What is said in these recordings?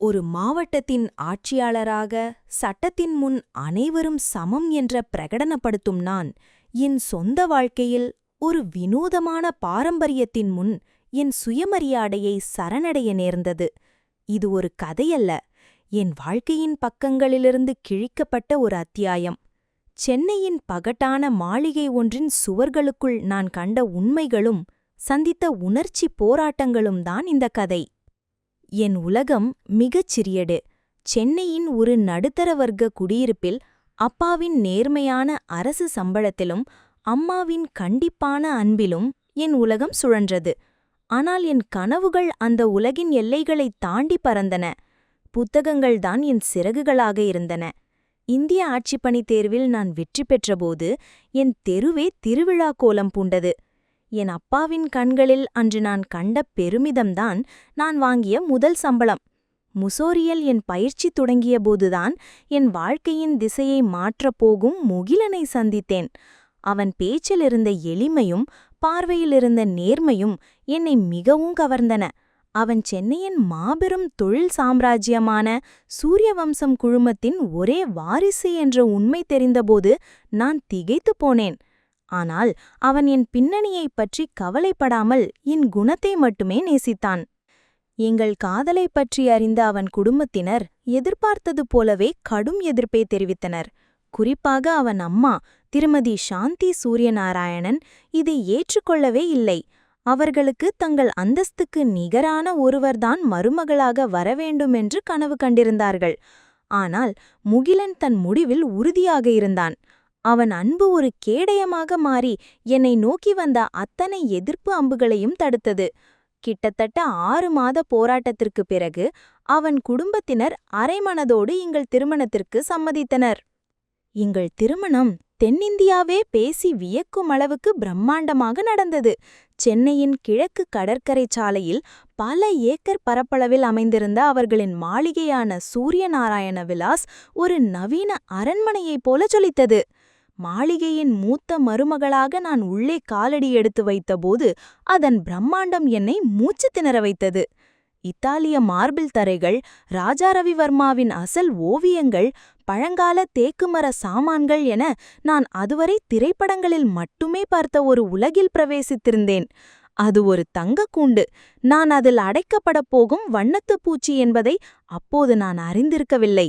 ஒரு மாவட்டத்தின் ஆட்சியாளராக சட்டத்தின் முன் அனைவரும் சமம் என்ற பிரகடனப்படுத்தும் நான் என் சொந்த வாழ்க்கையில் ஒரு வினோதமான பாரம்பரியத்தின் முன் என் சுயமரியாதையை சரணடைய நேர்ந்தது. இது ஒரு கதையல்ல. என் வாழ்க்கையின் பக்கங்களிலிருந்து கிழிக்கப்பட்ட ஒரு அத்தியாயம். சென்னையின் பகட்டான மாளிகை ஒன்றின் சுவர்களுக்குள் நான் கண்ட உண்மைகளும் சந்தித்த உணர்ச்சி போராட்டங்களும் தான் இந்த கதை. என் உலகம் மிகச் சிறியடு சென்னையின் ஒரு நடுத்தர வர்க்க குடியிருப்பில் அப்பாவின் நேர்மையான அரசு சம்பளத்திலும் அம்மாவின் கண்டிப்பான அன்பிலும் என் உலகம் சுழன்றது. ஆனால் என் கனவுகள் அந்த உலகின் எல்லைகளைத் தாண்டி பறந்தன. புத்தகங்கள்தான் என் சிறகுகளாக இருந்தன. இந்திய ஆட்சிப்பணி தேர்வில் நான் வெற்றி பெற்றபோது என் தெருவே திருவிழா கோலம் பூண்டது. என் அப்பாவின் கண்களில் அன்று நான் கண்ட பெருமிதம்தான் நான் வாங்கிய முதல் சம்பளம். முசோரியல் என் பயிற்சி தொடங்கியபோதுதான் என் வாழ்க்கையின் திசையை மாற்றப் போகும் முகிலனை சந்தித்தேன். அவன் பேச்சிலிருந்த எளிமையும் பார்வையிலிருந்த நேர்மையும் என்னை மிகவும் கவர்ந்தன. அவன் சென்னையின் மாபெரும் தொழில் சாம்ராஜ்யமான சூரியவம்சம் குழுமத்தின் ஒரே வாரிசு என்ற உண்மை தெரிந்தபோது நான் திகைத்துப் போனேன். ஆனால் அவன் என் பின்னணியைப் பற்றி கவலைப்படாமல் என் குணத்தை மட்டுமே நேசித்தான். எங்கள் காதலைப் பற்றி அறிந்த அவன் குடும்பத்தினர் எதிர்பார்த்தது போலவே கடும் எதிர்ப்பை தெரிவித்தனர். குறிப்பாக அவன் அம்மா திருமதி சாந்தி சூரியநாராயணன் இதை ஏற்றுக்கொள்ளவே இல்லை. அவர்களுக்கு தங்கள் அந்தஸ்துக்கு நிகரான ஒருவர்தான் மருமகளாக வரவேண்டுமென்று கனவு கண்டிருந்தார்கள். ஆனால் முகிலன் தன் முடிவில் உறுதியாக இருந்தான். அவன் அன்பு ஒரு கேடயமாக மாறி என்னை நோக்கி வந்த அத்தனை எதிர்ப்பு அம்புகளையும் தடுத்தது. கிட்டத்தட்ட ஆறு மாத போராட்டத்திற்குப் பிறகு அவன் குடும்பத்தினர் அரைமனதோடு எங்கள் திருமணத்திற்கு சம்மதித்தனர். எங்கள் திருமணம் தென்னிந்தியாவே பேசி வியக்கும் அளவுக்கு பிரம்மாண்டமாக நடந்தது. சென்னையின் கிழக்கு கடற்கரை சாலையில் பல ஏக்கர் பரப்பளவில் அமைந்திருந்த அவர்களின் மாளிகையான சூரியநாராயண விலாஸ் ஒரு நவீன அரண்மனையைப் போல ஜொலித்தது. மாளிகையின் மூத்த மருமகளாக நான் உள்ளே காலடி எடுத்து வைத்தபோது அதன் பிரம்மாண்டம் என்னை மூச்சு திணற வைத்தது. இத்தாலிய மார்பிள் தரைகள் ராஜாரவிவர்மாவின் அசல் ஓவியங்கள் பழங்கால தேக்குமர சாமான்கள் என நான் அதுவரை திரைப்படங்களில் மட்டுமே பார்த்த ஒரு உலகில் பிரவேசித்திருந்தேன். அது ஒரு தங்கக்கூண்டு. நான் அதில் அடைக்கப்படப் போகும் வண்ணத்துப் பூச்சி என்பதை அப்போது நான் அறிந்திருக்கவில்லை.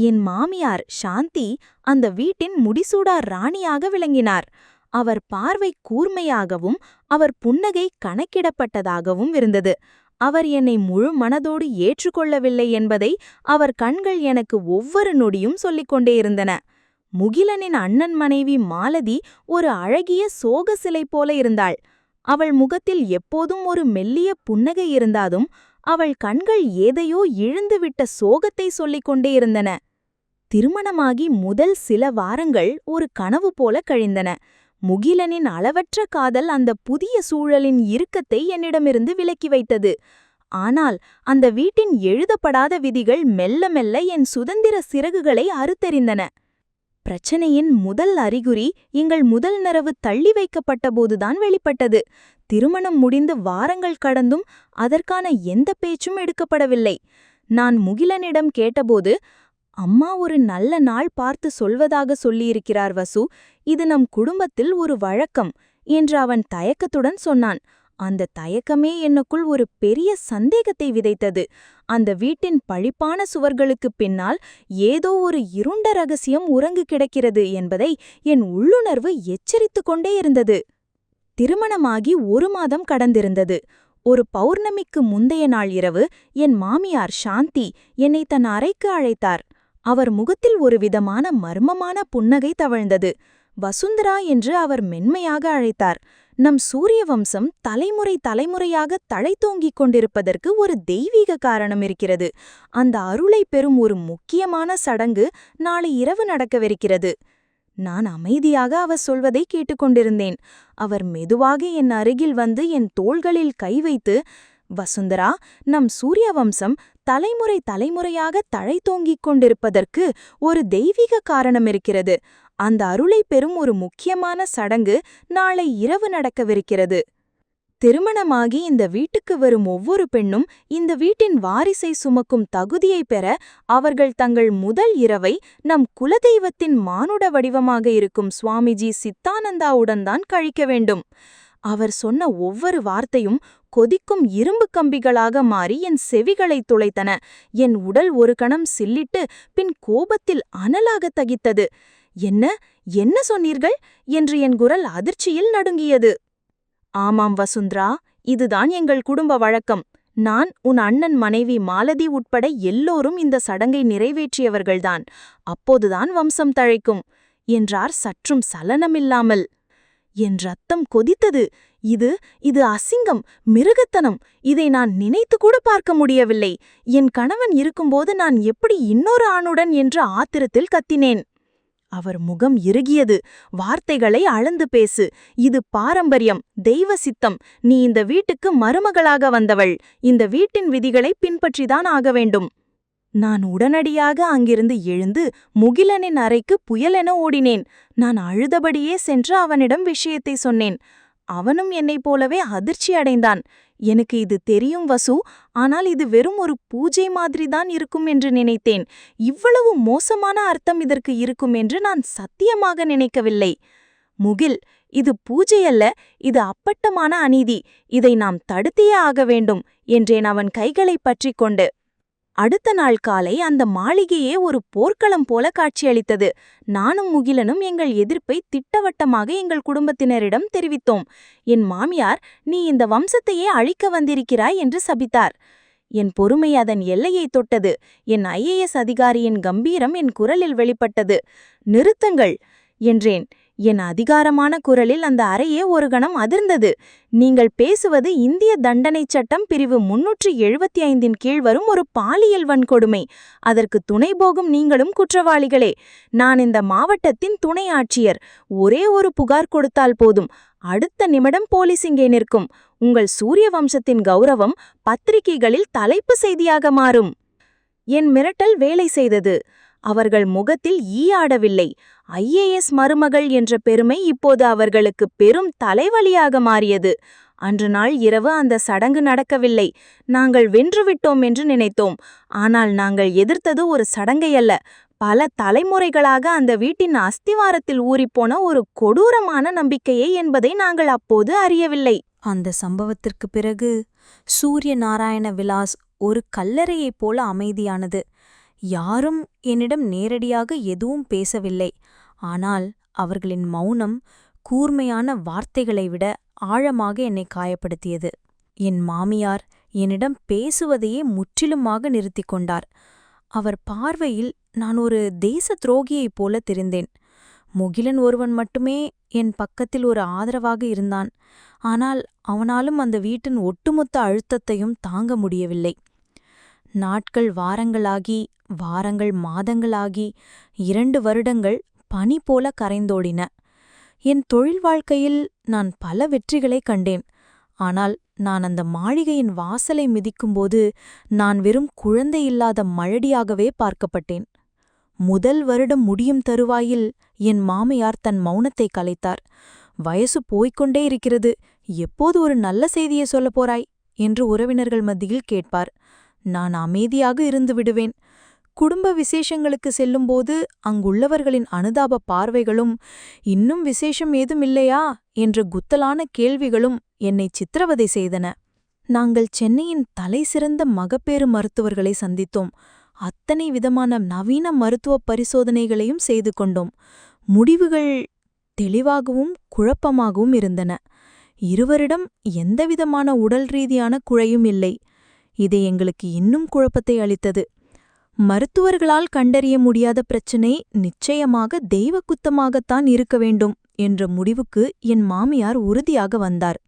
என் மாமியார் சாந்தி அந்த வீட்டின் முடிசூடார் ராணியாக விளங்கினார். அவர் பார்வை கூர்மையாகவும் அவர் புன்னகை கணக்கிடப்பட்டதாகவும் இருந்தது. அவர் என்னை முழு மனதோடு ஏற்றுக்கொள்ளவில்லை என்பதை அவர் கண்கள் எனக்கு ஒவ்வொரு நொடியும் சொல்லிக் கொண்டே இருந்தன. முகிலனின் அண்ணன் மனைவி மாலதி ஒரு அழகிய சோக சிலை போல இருந்தாள். அவள் முகத்தில் எப்போதும் ஒரு மெல்லிய புன்னகை இருந்தாலும் அவள் கண்கள் ஏதையோ இழுந்துவிட்ட சோகத்தை சொல்லிக் கொண்டே இருந்தன. திருமணமாகி முதல் சில வாரங்கள் ஒரு கனவு போல கழிந்தன. முகிலனின் அளவற்ற காதல் அந்த புதிய சூழலின் இறுக்கத்தை என்னிடமிருந்து விலக்கி வைத்தது. ஆனால் அந்த வீட்டின் எழுதப்படாத விதிகள் மெல்ல மெல்ல என் சுதந்திர சிறகுகளை அறுத்தெறிந்தன. பிரச்சனையின் முதல் அறிகுறி எங்கள் முதல் நரவு தள்ளி வைக்கப்பட்டபோதுதான் வெளிப்பட்டது. திருமணம் முடிந்து வாரங்கள் கடந்தும் அதற்கான எந்த பேச்சும் எடுக்கப்படவில்லை. நான் முகிலனிடம் கேட்டபோது அம்மா ஒரு நல்ல நாள் பார்த்து சொல்வதாக சொல்லியிருக்கிறார் வசு. இது நம் குடும்பத்தில் ஒரு வழக்கம் என்று அவன் தயக்கத்துடன் சொன்னான். அந்த தயக்கமே என்னுக்குள் ஒரு பெரிய சந்தேகத்தை விதைத்தது. அந்த வீட்டின் பழிப்பான சுவர்களுக்குப் பின்னால் ஏதோ ஒரு இருண்ட ரகசியம் உறங்கு கிடக்கிறது என்பதை என் உள்ளுணர்வு எச்சரித்துக் கொண்டே இருந்தது. திருமணமாகி ஒரு மாதம் கடந்திருந்தது. ஒரு பௌர்ணமிக்கு முந்தைய நாள் இரவு என் மாமியார் சாந்தி என்னை தன் அறைக்கு அழைத்தார். அவர் முகத்தில் ஒரு விதமான மர்மமான புன்னகை தவழ்ந்தது. வசுந்தரா என்று அவர் மென்மையாக அழைத்தார். நம் சூரிய வம்சம் தலைமுறை தலைமுறையாக தழைத்தோங்கிக் கொண்டிருப்பதற்கு ஒரு தெய்வீக காரணம் இருக்கிறது. அந்த அருளை பெறும் ஒரு முக்கியமான சடங்கு நாளை இரவு நடக்கவிருக்கிறது. நான் அமைதியாக அவர் சொல்வதை கேட்டுக்கொண்டிருந்தேன் அவர் மெதுவாக என் அருகில் வந்து என் தோள்களில் கை வைத்து வசுந்தரா நம் சூரிய வம்சம் தலைமுறை தலைமுறையாக தழைத்தோங்கிக் கொண்டிருப்பதற்கு ஒரு தெய்வீக காரணம் இருக்கிறது. அந்த அருளை பெறும் ஒரு முக்கியமான சடங்கு நாளை இரவு நடக்கவிருக்கிறது. திருமணமாகி இந்த வீட்டுக்கு வரும் ஒவ்வொரு பெண்ணும் இந்த வீட்டின் வாரிசை சுமக்கும் தகுதியை பெற அவர்கள் தங்கள் முதல் இரவை நம் குலதெய்வத்தின் மானுட வடிவமாக இருக்கும் சுவாமிஜி சித்தானந்தாவுடன் தான் கழிக்க வேண்டும். அவர் சொன்ன ஒவ்வொரு வார்த்தையும் கொதிக்கும் இரும்பு கம்பிகளாக மாறி என் செவிகளை துளைத்தன. என் உடல் ஒரு கணம் சில்லிட்டு பின் கோபத்தில் அனலாக தகித்தது. என்ன? என்ன சொன்னீர்கள்? என்று என் குரல் அதிர்ச்சியில் நடுங்கியது. ஆமாம் வசுந்தரா இதுதான் எங்கள் குடும்ப வழக்கம். நான் உன் அண்ணன் மனைவி மாலதி உட்பட எல்லோரும் இந்த சடங்கை நிறைவேற்றியவர்கள்தான். அப்போதுதான் வம்சம் தழைக்கும் என்றார் சற்றும் சலனமில்லாமல். என் ரத்தம் கொதித்தது. இது இது அசிங்கம் மிருகத்தனம். இதை நான் நினைத்து கூட பார்க்க முடியவில்லை. என் கணவன் இருக்கும்போது நான் எப்படி இன்னொரு ஆணுடன் என்று ஆத்திரத்தில் கத்தினேன். அவர் முகம் இறுகியது. வார்த்தைகளை அளந்து பேசு. இது பாரம்பரியம் தெய்வ சித்தம். நீ இந்த வீட்டுக்கு மருமகளாக வந்தவள். இந்த வீட்டின் விதிகளை பின்பற்றிதான் ஆக வேண்டும். நான் உடனடியாக அங்கிருந்து எழுந்து முகிலனின் அறைக்கு புயலென ஓடினேன். நான் அழுதபடியே சென்று அவனிடம் விஷயத்தை சொன்னேன். அவனும் என்னைப் போலவே அதிர்ச்சி அடைந்தான். எனக்கு இது தெரியும் வசு ஆனால் இது வெறும் ஒரு பூஜை மாதிரிதான் இருக்கும் என்று நினைத்தேன். இவ்வளவு மோசமான அர்த்தம் இதற்கு இருக்கும் என்று நான் சத்தியமாக நினைக்கவில்லை. முகில் இது பூஜையல்ல இது அப்பட்டமான அநீதி. இதை நாம் தடுத்தே ஆக வேண்டும் என்றேன் அவன் கைகளைப் பற்றிக் கொண்டு. அடுத்த நாள் காலை அந்த மாளிகையே ஒரு போர்க்களம் போல காட்சியளித்தது. நானும் முகிலனும் எங்கள் எதிர்ப்பை திட்டவட்டமாக எங்கள் குடும்பத்தினரிடம் தெரிவித்தோம். என் மாமியார் நீ இந்த வம்சத்தையே அழிக்க வந்திருக்கிறாய் என்று சபித்தார். என் பொறுமை அதன் எல்லையை தொட்டது. என் ஐஏஎஸ் அதிகாரியின் கம்பீரம் என் குரலில் வெளிப்பட்டது. நிறுத்துங்கள் என்றேன். என் அதிகாரமான குரலில் அந்த அறையே ஒரு கணம் அதிர்ந்தது. நீங்கள் பேசுவது இந்திய தண்டனைச் சட்டம் பிரிவு முன்னூற்றி எழுபத்தி ஐந்தின் கீழ் வரும் ஒரு பாலியல் வன்கொடுமை. அதற்கு துணை போகும் நீங்களும் குற்றவாளிகளே. நான் இந்த மாவட்டத்தின் துணை ஆட்சியர். ஒரே ஒரு புகார் கொடுத்தால் போதும். அடுத்த நிமிடம் போலீஸ் இங்கே நிற்கும். உங்கள் சூரிய வம்சத்தின் கௌரவம் பத்திரிகைகளில் தலைப்பு செய்தியாக மாறும். என் மிரட்டல் வேலை செய்தது. அவர்கள் முகத்தில் ஈயாடவில்லை ஐஏஎஸ் மருமகள் என்ற பெருமை இப்போது அவர்களுக்கு பெரும் தலைவலியாக மாறியது. அன்று நாள் இரவு அந்த சடங்கு நடக்கவில்லை. நாங்கள் வென்றுவிட்டோம் என்று நினைத்தோம். ஆனால் நாங்கள் எதிர்த்தது ஒரு சடங்கை அல்ல. பல தலைமுறைகளாக அந்த வீட்டின் அஸ்திவாரத்தில் ஊறிப்போன ஒரு கொடூரமான நம்பிக்கையே என்பதை நாங்கள் அப்போது அறியவில்லை. அந்த சம்பவத்திற்கு பிறகு சூரிய நாராயண விலாஸ் ஒரு கல்லறையைப் போல அமைதியானது. யாரும் என்னிடம் நேரடியாக எதுவும் பேசவில்லை. ஆனால் அவர்களின் மௌனம் கூர்மையான வார்த்தைகளை விட ஆழமாக என்னை காயப்படுத்தியது. என் மாமியார் என்னிடம் பேசுவதையே முற்றிலுமாக நிறுத்திக் கொண்டார். அவர் பார்வையில் நான் ஒரு தேச துரோகியைப் போல தெரிந்தேன். முகிலன் ஒருவன் மட்டுமே என் பக்கத்தில் ஒரு ஆதரவாக இருந்தான். ஆனால் அவனாலும் அந்த வீட்டின் ஒட்டுமொத்த அழுத்தத்தையும் தாங்க முடியவில்லை. நாட்கள் வாரங்களாகி வாரங்கள் மாதங்களாகி இரண்டு வருடங்கள் பனி போல கரைந்தோடின. என் தொழில் வாழ்க்கையில் நான் பல வெற்றிகளை கண்டேன். ஆனால் நான் அந்த மாளிகையின் வாசலை மிதிக்கும்போது நான் வெறும் குழந்தையில்லாத மழடியாகவே பார்க்கப்பட்டேன். முதல் வருடம் முடியும் தருவாயில் என் மாமையார் தன் மௌனத்தை கலைத்தார். வயசு போய்க்கொண்டே இருக்கிறது. எப்போது ஒரு நல்ல செய்தியை சொல்லப் போறாய்? என்று உறவினர்கள் மத்தியில் கேட்பார். நான் அமைதியாக இருந்து விடுவேன். குடும்ப விசேஷங்களுக்கு செல்லும்போது அங்குள்ளவர்களின் அனுதாப பார்வைகளும் இன்னும் விசேஷம் ஏதும் இல்லையா? என்ற குத்தலான கேள்விகளும் என்னை சித்திரவதை செய்தன. நாங்கள் சென்னையின் தலைசிறந்த மகப்பேறு மருத்துவர்களை சந்தித்தோம். அத்தனை விதமான நவீன மருத்துவ பரிசோதனைகளையும் செய்து கொண்டோம். முடிவுகள் தெளிவாகவும் குழப்பமாகவும் இருந்தன. இருவரிடம் எந்தவிதமான உடல் ரீதியான குழையும் இல்லை. இது எங்களுக்கு இன்னும் குழப்பத்தை அளித்தது. மருத்துவர்களால் கண்டறிய முடியாத பிரச்சினை நிச்சயமாக தெய்வ குத்தமாகத்தான் இருக்க வேண்டும் என்ற முடிவுக்கு என் மாமியார் உறுதியாக வந்தார்.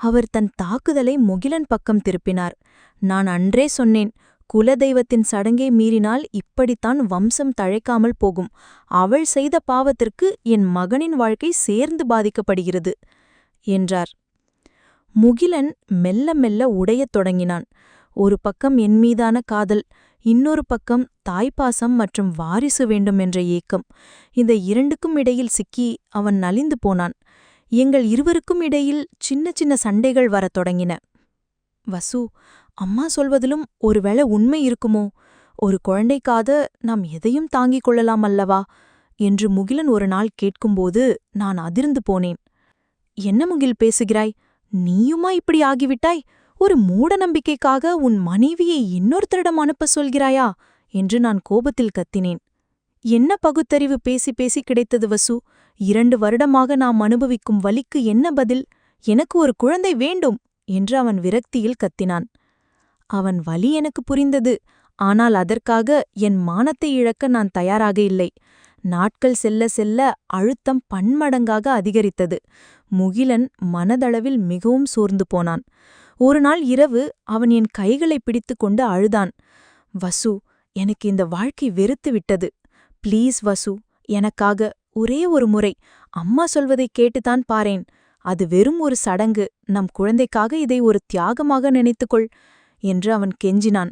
அவர் தன் தாக்குதலை முகிலன் பக்கம் திருப்பினார். நான் அன்றே சொன்னேன் குலதெய்வத்தின் சடங்கை மீறினால் இப்படித்தான் வம்சம் தழைக்காமல் போகும். அவள் செய்த பாவத்திற்கு என் மகனின் வாழ்க்கை சேர்ந்து பாதிக்கப்படுகிறது என்றார். முகிலன் மெல்ல மெல்ல உடையத் தொடங்கினான். ஒரு பக்கம் என் மீதான காதல் இன்னொரு பக்கம் தாய்ப்பாசம் மற்றும் வாரிசு வேண்டும் என்ற ஏக்கம். இந்த இரண்டுக்கும் இடையில் சிக்கி அவன் நலிந்து போனான். எங்கள் இருவருக்கும் இடையில் சின்ன சின்ன சண்டைகள் வரத் தொடங்கின. வசு அம்மா சொல்வதிலும் ஒருவேளை உண்மை இருக்குமோ? ஒரு குழந்தைக்காத நாம் எதையும் தாங்கிக் கொள்ளலாம் அல்லவா? என்று முகிலன் ஒரு நாள் கேட்கும்போது நான் அதிர்ந்து போனேன். என்ன முகில் பேசுகிறாய்? நீயுமா இப்படி ஆகிவிட்டாய்? ஒரு மூட நம்பிக்கைக்காக உன் மனைவியை இன்னொருத்தரிடம் அனுப்ப சொல்கிறாயா? என்று நான் கோபத்தில் கத்தினேன். என்ன பகுத்தறிவு பேசி பேசி கிடைத்தது வசு? இரண்டு வருடமாக நாம் அனுபவிக்கும் வலிக்கு என்ன பதில்? எனக்கு ஒரு குழந்தை வேண்டும்! என்று அவன் விரக்தியில் கத்தினான். அவன் வலி எனக்கு புரிந்தது. ஆனால் அதற்காக என் மானத்தை இழக்க நான் தயாராக இல்லை. நாட்கள் செல்ல செல்ல அழுத்தம் பன்மடங்காக அதிகரித்தது. முகிலன் மனதளவில் மிகவும் சோர்ந்து போனான். ஒரு நாள் இரவு அவன் என் கைகளை பிடித்துக்கொண்டு அழுதான். வசு எனக்கு இந்த வாழ்க்கை வெறுத்து விட்டது. ப்ளீஸ் வசு எனக்காக ஒரே ஒரு முறை அம்மா சொல்வதைக் கேட்டுத்தான் பாரேன். அது வெறும் ஒரு சடங்கு. நம் குழந்தைக்காக இதை ஒரு தியாகமாக நினைத்துக்கொள் என்று அவன் கெஞ்சினான்.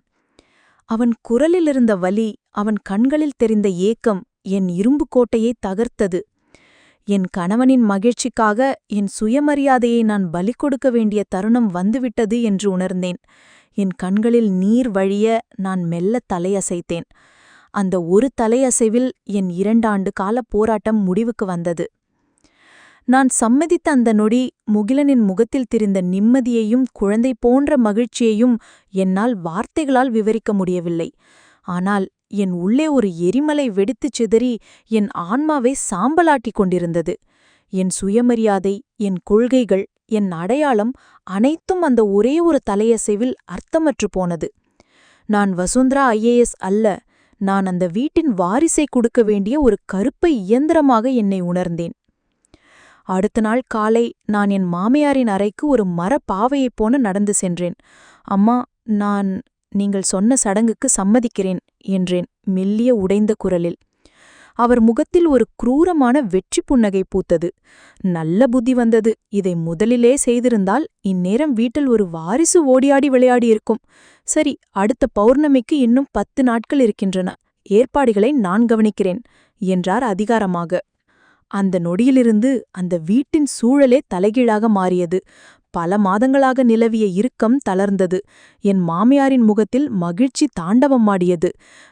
அவன் குரலிலிருந்த வலி அவன் கண்களில் தெரிந்த ஏக்கம் என் இரும்பு கோட்டையை தகர்த்தது. என் கணவனின் மகிழ்ச்சிக்காக என் சுயமரியாதையை நான் பலி கொடுக்க வேண்டிய தருணம் வந்துவிட்டது என்று உணர்ந்தேன். என் கண்களில் நீர் வழிய நான் மெல்ல தலையசைத்தேன். அந்த ஒரு தலையசைவில் என் இரண்டாண்டு கால போராட்டம் முடிவுக்கு வந்தது. நான் சம்மதித்த அந்த நொடி முகிலனின் முகத்தில் திரிந்த நிம்மதியையும் குழந்தை போன்ற மகிழ்ச்சியையும் என்னால் வார்த்தைகளால் விவரிக்க முடியவில்லை. ஆனால் என் உள்ளே ஒரு எரிமலை வெடித்துச் சிதறி என் ஆன்மாவை சாம்பலாட்டிக் கொண்டிருந்தது. என் சுயமரியாதை என் கொள்கைகள் என் அடையாளம் அனைத்தும் அந்த ஒரே ஒரு தலையசைவில் அர்த்தமற்று போனது. நான் வசுந்தரா ஐஏஎஸ் அல்ல நான் அந்த வீட்டின் வாரிசை கொடுக்க வேண்டிய ஒரு கருப்பை இயந்திரமாக என்னை உணர்ந்தேன். அடுத்த நாள் காலை நான் என் மாமியாரின் அறைக்கு ஒரு மரப்பாவையைப் போன நடந்து சென்றேன். அம்மா நான் நீங்கள் சொன்ன சடங்குக்கு சம்மதிக்கிறேன் என்றேன் மெல்லிய உடைந்த குரலில். அவர் முகத்தில் ஒரு குரூரமான வெற்றி புன்னகை பூத்தது. நல்ல புத்தி வந்தது. இதை முதலிலே செய்திருந்தால் இந்நேரம் வீட்டில் ஒரு வாரிசு ஓடியாடி விளையாடியிருக்கும். சரி அடுத்த பௌர்ணமிக்கு இன்னும் பத்து நாட்கள் இருக்கின்றன. ஏற்பாடுகளை நான் கவனிக்கிறேன் என்றார் அதிகாரமாக. அந்த நொடியிலிருந்து அந்த வீட்டின் சூழலே தலைகீழாக மாறியது. பல மாதங்களாக நிலவிய இறுக்கம் தளர்ந்தது. என் மாமியாரின் முகத்தில் மகிழ்ச்சி தாண்டவமாடியது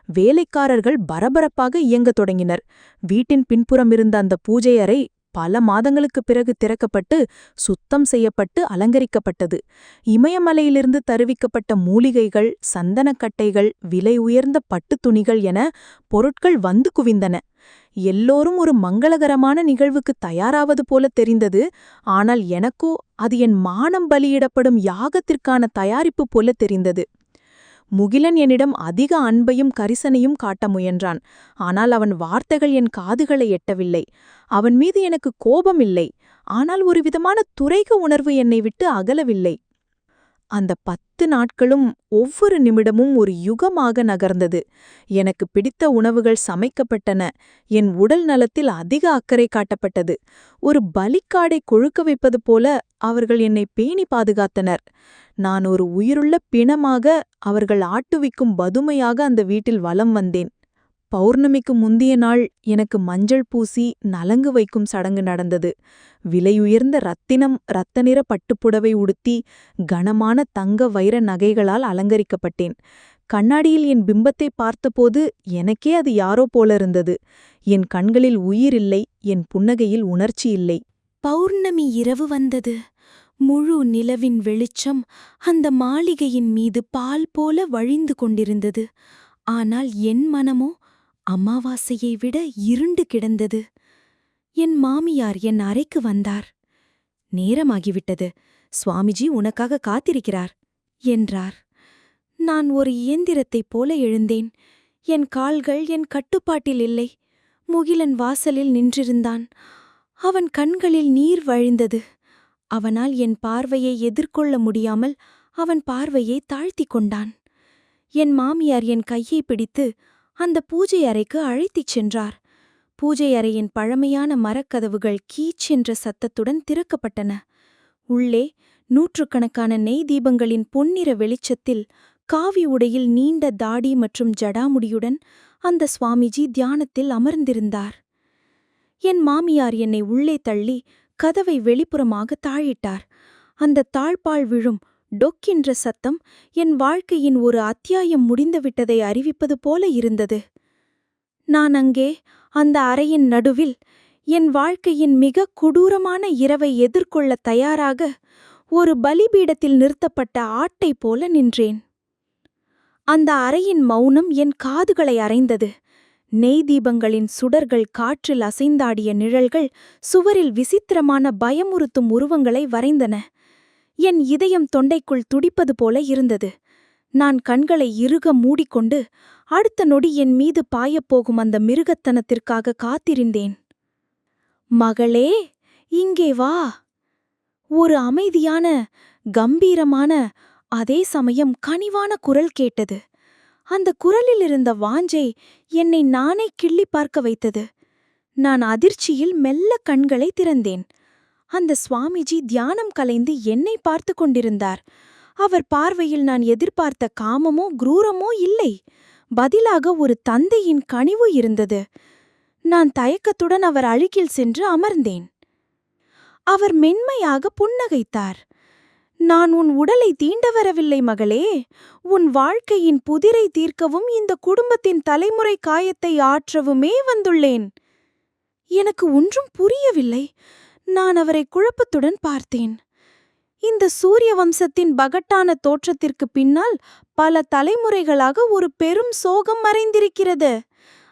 வேலைக்காரர்கள் பரபரப்பாக இயங்கத் தொடங்கினர். வீட்டின் பின்புறமிருந்த அந்த பூஜை அறை பல மாதங்களுக்குப் பிறகு திறக்கப்பட்டு சுத்தம் செய்யப்பட்டு அலங்கரிக்கப்பட்டது. இமயமலையிலிருந்து தருவிக்கப்பட்ட மூலிகைகள் சந்தனக்கட்டைகள் விலை உயர்ந்த பட்டுத் துணிகள் என பொருட்கள் வந்து குவிந்தன. எல்லோரும் ஒரு மங்களகரமான நிகழ்வுக்கு தயாராவது போல தெரிந்தது. ஆனால் எனக்கோ அது என் மானம் பலியிடப்படும் யாகத்திற்கான தயாரிப்பு போல தெரிந்தது. முகிலன் என்னிடம் அதிக அன்பையும் கரிசனையும் காட்ட முயன்றான். ஆனால் அவன் வார்த்தைகள் என் காதுகளை எட்டவில்லை. அவன் மீது எனக்கு கோபம் இல்லை. ஆனால் ஒரு விதமான துரைக உணர்வு என்னை விட்டு அகலவில்லை. அந்த பத்து நாட்களும் ஒவ்வொரு நிமிடமும் ஒரு யுகமாக நகர்ந்தது. எனக்கு பிடித்த உணவுகள் சமைக்கப்பட்டன. என் உடல் நலத்தில் அதிக அக்கறை காட்டப்பட்டது. ஒரு பலிக்காடை கொழுக்க வைப்பது போல அவர்கள் என்னை பேணி பாதுகாத்தனர். நான் ஒரு உயிருள்ள பிணமாக அவர்கள் ஆட்டுவிக்கும் பதுமையாக அந்த வீட்டில் வலம் வந்தேன். பௌர்ணமிக்கு முந்திய நாள் எனக்கு மஞ்சள் பூசி நலங்கு வைக்கும் சடங்கு நடந்தது. விலையுயர்ந்த ரத்தினம் இரத்த நிற பட்டுப்புடவை உடுத்தி கனமான தங்க வைர நகைகளால் அலங்கரிக்கப்பட்டேன். கண்ணாடியில் என் பிம்பத்தை பார்த்தபோது எனக்கே அது யாரோ போல இருந்தது என் கண்களில் உயிர் இல்லை என் புன்னகையில் உணர்ச்சி இல்லை. பௌர்ணமி இரவு வந்தது. முழு நிலவின் வெளிச்சம் அந்த மாளிகையின் மீது பால் போல வழிந்து கொண்டிருந்தது. ஆனால் என் மனமோ அமாவாசையை விட இருண்டு கிடந்தது. என் மாமியார் என் அறைக்கு வந்தார். நேரமாகிவிட்டது. சுவாமிஜி உனக்காக காத்திருக்கிறார் என்றார். நான் ஒரு இயந்திரத்தைப் போல எழுந்தேன். என் கால்கள் என் கட்டுப்பாட்டில் இல்லை. முகிலன் வாசலில் நின்றிருந்தான். அவன் கண்களில் நீர் வழிந்தது. அவனால் என் பார்வையை எதிர்கொள்ள முடியாமல் அவன் பார்வையை தாழ்த்திக் கொண்டான். என் மாமியார் என் கையை பிடித்து அந்த பூஜை அறைக்கு அழைத்துச் சென்றார். பூஜை அறையின் பழமையான மரக்கதவுகள் கீச் என்ற சத்தத்துடன் திறக்கப்பட்டன. உள்ளே நூற்றுக்கணக்கான நெய் தீபங்களின் பொன்னிற வெளிச்சத்தில் காவி உடையில் நீண்ட தாடி மற்றும் ஜடாமுடியுடன் அந்த சுவாமிஜி தியானத்தில் அமர்ந்திருந்தார். என் மாமியார் என்னை உள்ளே தள்ளி கதவை வெளிப்புறமாக தாழிட்டார். அந்த தாழ்பால் விழும் டொக்கென்ற சத்தம் என் வாழ்க்கையின் ஒரு அத்தியாயம் முடிந்துவிட்டதை அறிவிப்பது போல இருந்தது. நான் அங்கே அந்த அறையின் நடுவில் என் வாழ்க்கையின் மிக கொடூரமான இரவை எதிர்கொள்ளத் தயாராக ஒரு பலிபீடத்தில் நிறுத்தப்பட்ட ஆட்டைப் போல நின்றேன். அந்த அறையின் மௌனம் என் காதுகளை அறைந்தது. நெய் தீபங்களின் சுடர்கள் காற்றில் அசைந்தாடிய நிழல்கள் சுவரில் விசித்திரமான பயமுறுத்தும் உருவங்களை வரைந்தன. என் இதயம் தொண்டைக்குள் துடிப்பது போல இருந்தது. நான் கண்களை இறுக மூடிக்கொண்டு அடுத்த நொடி என் மீது பாயப்போகும் அந்த மிருகத்தனத்திற்காக காத்திருந்தேன். மகளே இங்கே வா. ஒரு அமைதியான கம்பீரமான அதே சமயம் கனிவான குரல் கேட்டது. அந்த குரலில் இருந்த வாஞ்சை என்னை நானே கிள்ளி பார்க்க வைத்தது. நான் அதிர்ச்சியில் மெல்ல கண்களை திறந்தேன். அந்த சுவாமிஜி தியானம் கலைந்து என்னை பார்த்து கொண்டிருந்தார். அவர் பார்வையில் நான் எதிர்பார்த்த காமமோ குரூரமோ இல்லை. பதிலாக ஒரு தந்தையின் கனிவு இருந்தது. நான் தயக்கத்துடன் அவர் அழுகில் சென்று அமர்ந்தேன். அவர் மென்மையாக புன்னகைத்தார். நான் உன் உடலை தீண்ட வரவில்லை மகளே. உன் வாழ்க்கையின் புதிரை தீர்க்கவும் இந்த குடும்பத்தின் தலைமுறை காயத்தை ஆற்றவுமே வந்துள்ளேன். எனக்கு ஒன்றும் புரியவில்லை. நான் அவரை குழப்பத்துடன் பார்த்தேன். இந்த சூரிய வம்சத்தின் பகட்டான தோற்றத்திற்கு பின்னால் பல தலைமுறைகளாக ஒரு பெரும் சோகம் மறைந்திருக்கிறது.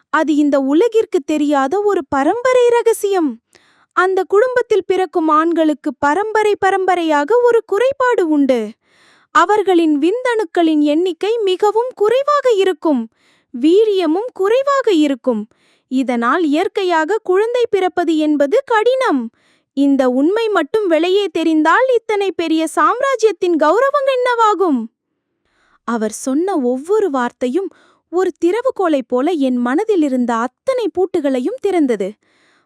அது இந்த உலகிற்கு தெரியாத ஒரு பரம்பரை ரகசியம். அந்த குடும்பத்தில் பிறக்கும் ஆண்களுக்கு பரம்பரை பரம்பரையாக ஒரு குறைபாடு உண்டு. அவர்களின் விந்தணுக்களின் எண்ணிக்கை மிகவும் குறைவாக இருக்கும். வீரியமும் குறைவாக இருக்கும். இதனால் இயற்கையாக குழந்தை பிறப்பது என்பது கடினம். இந்த உண்மை மட்டும் வெளியே தெரிந்தால் இத்தனை பெரிய சாம்ராஜ்யத்தின் கௌரவம் என்னவாகும்? அவர் சொன்ன ஒவ்வொரு வார்த்தையும் ஒரு திறவுகோலைப் போல என் மனதில் இருந்த அத்தனை பூட்டுகளையும் திறந்தது.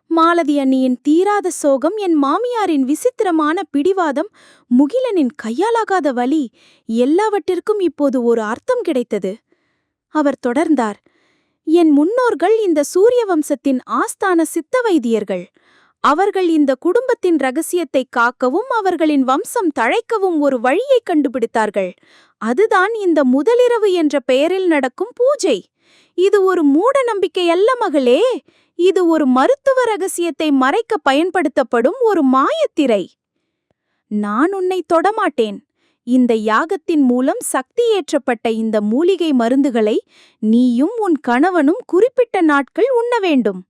மாலதி அண்ணியின் தீராத சோகம் என் மாமியாரின் விசித்திரமான பிடிவாதம் முகிலனின் கையாலாகாத வழி எல்லாவற்றிற்கும் இப்போது ஒரு அர்த்தம் கிடைத்தது. அவர் தொடர்ந்தார் என் முன்னோர்கள் இந்த சூரிய வம்சத்தின் ஆஸ்தான சித்த வைத்தியர்கள். அவர்கள் இந்த குடும்பத்தின் ரகசியத்தை காக்கவும் அவர்களின் வம்சம் தழைக்கவும் ஒரு வழியை கண்டுபிடித்தார்கள். அதுதான் இந்த முதலிரவு என்ற பெயரில் நடக்கும் பூஜை. இது ஒரு மூட நம்பிக்கை அல்ல மகளே. இது ஒரு மருத்துவ ரகசியத்தை மறைக்க பயன்படுத்தப்படும் ஒரு மாயத்திரை. நான் உன்னை தொடமாட்டேன். இந்த யாகத்தின் மூலம் சக்தி ஏற்றப்பட்ட இந்த மூலிகை மருந்துகளை நீயும் உன் கணவனும் குறிப்பிட்ட நாட்கள் உண்ண வேண்டும்.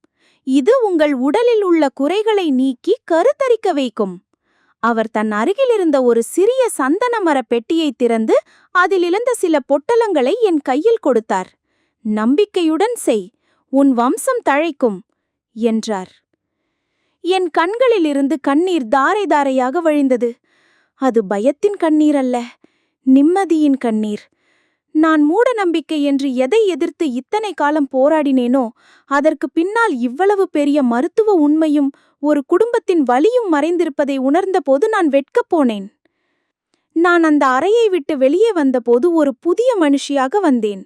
இது உங்கள் உடலில் உள்ள குறைகளை நீக்கி கருத்தரிக்க வைக்கும். அவர் தன் அருகிலிருந்த ஒரு சிறிய சந்தன மரப் பெட்டியை திறந்து அதிலிருந்த சில பொட்டலங்களை என் கையில் கொடுத்தார். நம்பிக்கையுடன் செய் உன் வம்சம் தழைக்கும் என்றார். என் கண்களிலிருந்து கண்ணீர் தாரை தாரையாக வழிந்தது. அது பயத்தின் கண்ணீர் அல்ல நிம்மதியின் கண்ணீர். நான் மூட நம்பிக்கை என்று எதை எதிர்த்து இத்தனை காலம் போராடினேனோ அதற்கு பின்னால் இவ்வளவு பெரிய மருத்துவ உண்மையும் ஒரு குடும்பத்தின் வலியும் மறைந்திருப்பதை உணர்ந்தபோது நான் வெட்கப் போனேன். நான் அந்த அறையை விட்டு வெளியே வந்தபோது ஒரு புதிய மனுஷியாக வந்தேன்.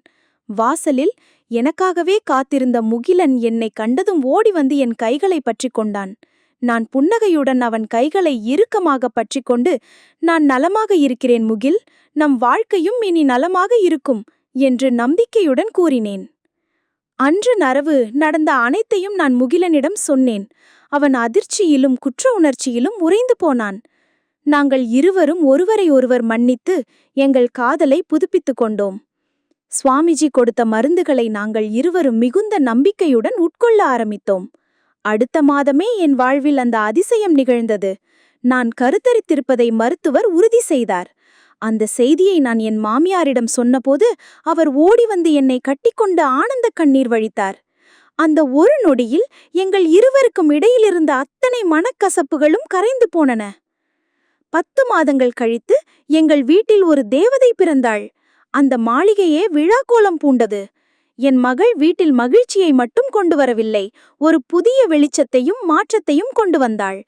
வாசலில் எனக்காகவே காத்திருந்த முகிலன் என்னை கண்டதும் ஓடி வந்து என் கைகளை பற்றிக் கொண்டான். நான் புன்னகையுடன் அவன் கைகளை இறுக்கமாக பற்றிக்கொண்டு நான் நலமாக இருக்கிறேன் முகில் நம் வாழ்க்கையும் இனி நலமாக இருக்கும் என்று நம்பிக்கையுடன் கூறினேன். அன்று நரவு நடந்த அனைத்தையும் நான் முகிலனிடம் சொன்னேன். அவன் அதிர்ச்சியிலும் குற்ற உணர்ச்சியிலும் உறைந்து போனான். நாங்கள் இருவரும் ஒருவரை ஒருவர் மன்னித்து எங்கள் காதலை புதுப்பித்துக் கொண்டோம். சுவாமிஜி கொடுத்த மருந்துகளை நாங்கள் இருவரும் மிகுந்த நம்பிக்கையுடன் உட்கொள்ள ஆரம்பித்தோம். அடுத்த மாதமே என் வாழ்வில் அந்த அதிசயம் நிகழ்ந்தது. நான் கருத்தரித்திருப்பதை மருத்துவர் உறுதி செய்தார். அந்த செய்தியை நான் என் மாமியாரிடம் சொன்னபோது அவர் ஓடி வந்து என்னை கட்டிக்கொண்டு ஆனந்த கண்ணீர் வழித்தார். அந்த ஒரு நொடியில் எங்கள் இருவருக்கும் இடையிலிருந்த அத்தனை மனக்கசப்புகளும் கரைந்து போனன. பத்து மாதங்கள் கழித்து எங்கள் வீட்டில் ஒரு தேவதை பிறந்தாள். அந்த மாளிகையே விழாக்கோலம் பூண்டது. என் மகள் வீட்டில் மகிழ்ச்சியை மட்டும் கொண்டு வரவில்லை ஒரு புதிய வெளிச்சத்தையும் மாற்றத்தையும் கொண்டு வந்தாள்.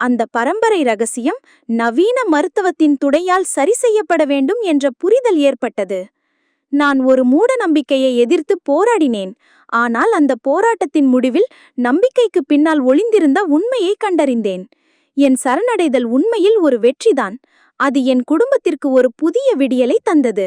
அந்த பரம்பரை ரகசியம் நவீன மருத்துவத்தின் துணையால் சரி செய்யப்பட வேண்டும் என்ற புரிதல் ஏற்பட்டது. நான் ஒரு மூட நம்பிக்கையை எதிர்த்து போராடினேன் ஆனால் அந்த போராட்டத்தின் முடிவில் நம்பிக்கைக்கு பின்னால் ஒளிந்திருந்த உண்மையை கண்டறிந்தேன். என் சரணடைதல் உண்மையில் ஒரு வெற்றிதான் அது என் குடும்பத்திற்கு ஒரு புதிய விடியலை தந்தது.